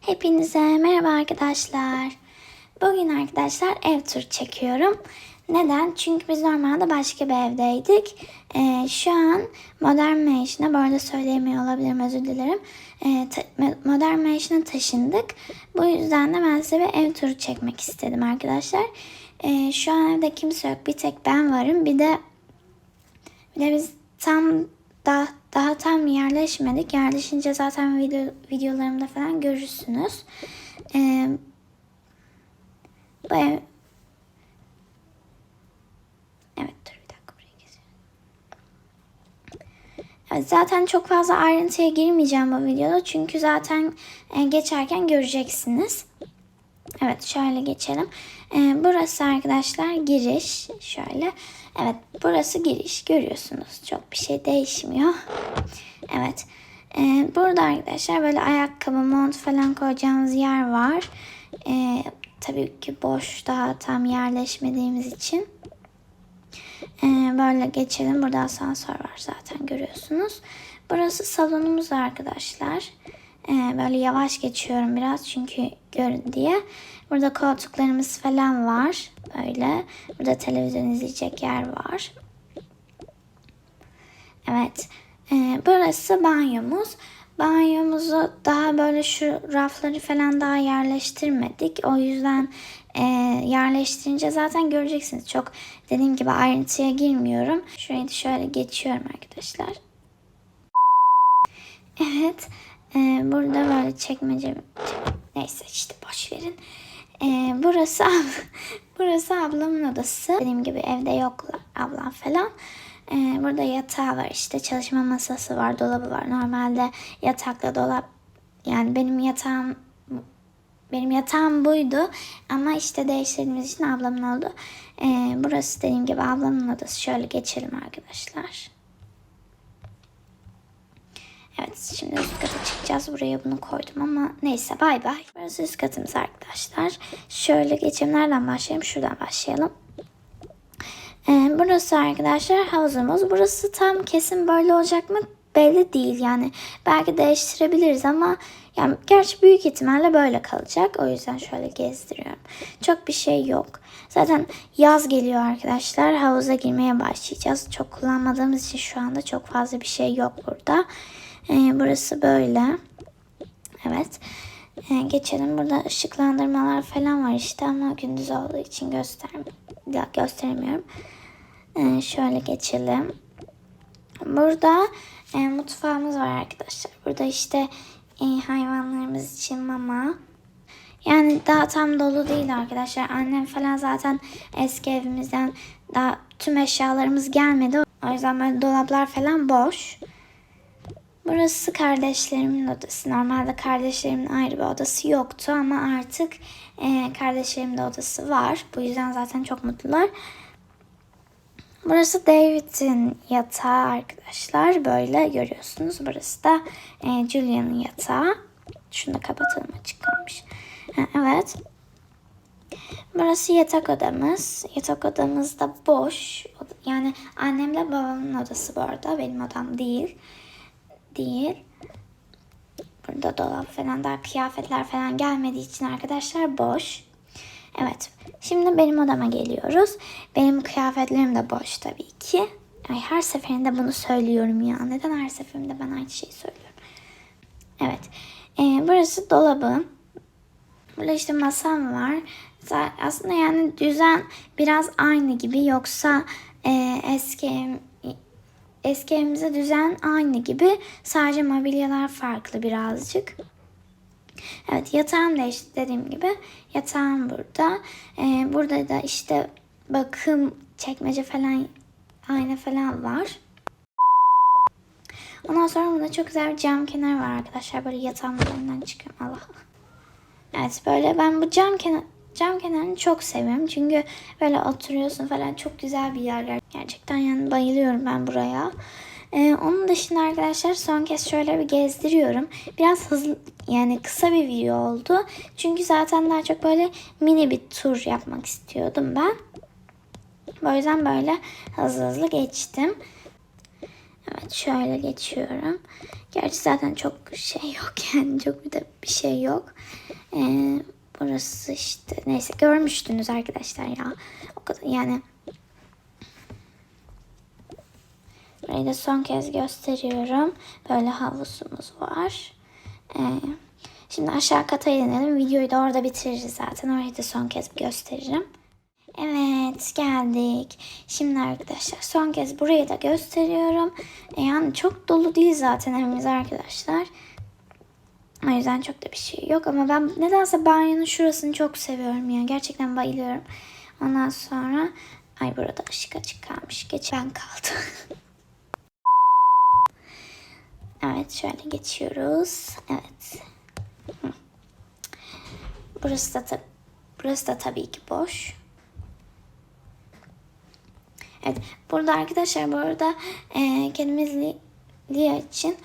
Hepinize merhaba arkadaşlar. Bugün arkadaşlar ev turu çekiyorum. Neden? Çünkü biz normalde başka bir evdeydik. Ee, şu an Modern Mansion'a bu arada söyleyemiyor olabilirim özür dilerim. Ee, ta- Modern Mansion'a taşındık. Bu yüzden de ben size bir ev turu çekmek istedim arkadaşlar. Ee, şu an evde kimse yok. Bir tek ben varım. Bir de bir de biz tam daha, daha tam yerleşmedik. Yerleşince zaten video, videolarımda falan görürsünüz. Ee, bu ev... Evet dur bir dakika buraya gezelim. Evet, zaten çok fazla ayrıntıya girmeyeceğim bu videoda. Çünkü zaten e, geçerken göreceksiniz. Evet şöyle geçelim. Ee, burası arkadaşlar giriş. Şöyle. Evet burası giriş. Görüyorsunuz. Çok bir şey değişmiyor. Evet. Ee, burada arkadaşlar böyle ayakkabı, mont falan koyacağımız yer var. Ee, tabii ki boş daha tam yerleşmediğimiz için. Ee, böyle geçelim. Burada asansör var zaten görüyorsunuz. Burası salonumuz arkadaşlar. Ee, böyle yavaş geçiyorum biraz çünkü görün diye. Burada koltuklarımız falan var. Böyle. Burada televizyon izleyecek yer var. Evet. Ee, burası banyomuz. Banyomuzu daha böyle şu rafları falan daha yerleştirmedik. O yüzden e, yerleştirince zaten göreceksiniz. Çok dediğim gibi ayrıntıya girmiyorum. Şurayı da şöyle geçiyorum arkadaşlar. Evet. E, burada böyle çekmece... Neyse işte boş verin. E, burası burası ablamın odası. Dediğim gibi evde yoklar ablam falan. Ee, burada yatağı var işte çalışma masası var dolabı var. Normalde yatakla dolap yani benim yatağım benim yatağım buydu ama işte değiştirdiğimiz için ablamın oldu. Ee, burası dediğim gibi ablamın odası. Şöyle geçelim arkadaşlar. Evet şimdi üst kata çıkacağız. Buraya bunu koydum ama neyse bay bay. Burası üst katımız arkadaşlar. Şöyle geçelim. Nereden başlayalım? Şuradan başlayalım. Ee, burası arkadaşlar havuzumuz. Burası tam kesin böyle olacak mı belli değil. Yani belki değiştirebiliriz ama yani gerçi büyük ihtimalle böyle kalacak. O yüzden şöyle gezdiriyorum. Çok bir şey yok. Zaten yaz geliyor arkadaşlar. Havuza girmeye başlayacağız. Çok kullanmadığımız için şu anda çok fazla bir şey yok burada. Ee, burası böyle. Evet. Ee, geçelim. Burada ışıklandırmalar falan var işte ama gündüz olduğu için gösterm ya, gösteremiyorum. Ee, şöyle geçelim. Burada e, mutfağımız var arkadaşlar. Burada işte e, hayvanlarımız için mama. Yani daha tam dolu değil arkadaşlar. Annem falan zaten eski evimizden daha tüm eşyalarımız gelmedi. O yüzden böyle dolaplar falan boş. Burası kardeşlerimin odası. Normalde kardeşlerimin ayrı bir odası yoktu ama artık e, kardeşlerimin de odası var. Bu yüzden zaten çok mutlular. Burası David'in yatağı arkadaşlar. Böyle görüyorsunuz. Burası da e, Julia'nın yatağı. Şunu da kapatalım açık kalmış. Ha, evet. Burası yatak odamız. Yatak odamız da boş. Yani annemle babamın odası bu arada. Benim odam değil. Değil. Burada dolap falan daha kıyafetler falan gelmediği için arkadaşlar boş. Evet. Şimdi benim odama geliyoruz. Benim kıyafetlerim de boş tabii ki. Ay, her seferinde bunu söylüyorum ya. Neden her seferinde ben aynı şeyi söylüyorum? Evet. Ee, burası dolabım. Burada işte masam var. Aslında yani düzen biraz aynı gibi. Yoksa e, eski eski evimize düzen aynı gibi. Sadece mobilyalar farklı birazcık. Evet yatağım da işte dediğim gibi yatağım burada. Ee, burada da işte bakım çekmece falan ayna falan var. Ondan sonra burada çok güzel bir cam kenarı var arkadaşlar. Böyle yatağımın önünden çıkıyorum. Allah. Evet böyle ben bu cam kenar cam kenarını çok seviyorum. Çünkü böyle oturuyorsun falan çok güzel bir yerler. Gerçekten yani bayılıyorum ben buraya. Ee, onun dışında arkadaşlar son kez şöyle bir gezdiriyorum. Biraz hızlı yani kısa bir video oldu. Çünkü zaten daha çok böyle mini bir tur yapmak istiyordum ben. O yüzden böyle hızlı hızlı geçtim. Evet şöyle geçiyorum. Gerçi zaten çok şey yok yani çok bir de bir şey yok. Ee, burası işte neyse görmüştünüz arkadaşlar ya. O kadar yani. Burayı da son kez gösteriyorum. Böyle havuzumuz var. Ee, şimdi aşağı kata inelim. Videoyu da orada bitiririz zaten. Orayı da son kez gösteririm. Evet geldik. Şimdi arkadaşlar son kez burayı da gösteriyorum. Yani çok dolu değil zaten evimiz arkadaşlar. O yüzden çok da bir şey yok ama ben nedense banyonun şurasını çok seviyorum ya. Gerçekten bayılıyorum. Ondan sonra ay burada ışık açık kalmış. Geç ben kaldım. evet şöyle geçiyoruz. Evet. Burası da tab- burası da tabii ki boş. Evet. Burada arkadaşlar bu arada e, kedimiz Li- Lia için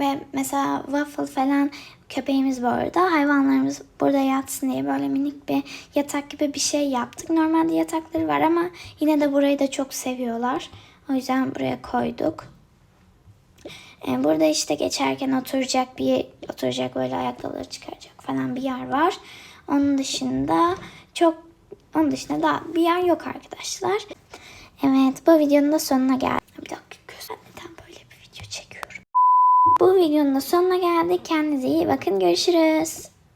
ve mesela waffle falan köpeğimiz bu arada hayvanlarımız burada yatsın diye böyle minik bir yatak gibi bir şey yaptık. Normalde yatakları var ama yine de burayı da çok seviyorlar. O yüzden buraya koyduk. E, burada işte geçerken oturacak bir oturacak böyle ayakkabıları çıkaracak falan bir yer var. Onun dışında çok onun dışında da bir yer yok arkadaşlar. Evet bu videonun da sonuna geldik. Bir dakika göster neden böyle bir video çekiyorum. Bu videonun da sonuna geldik. Kendinize iyi bakın. Görüşürüz.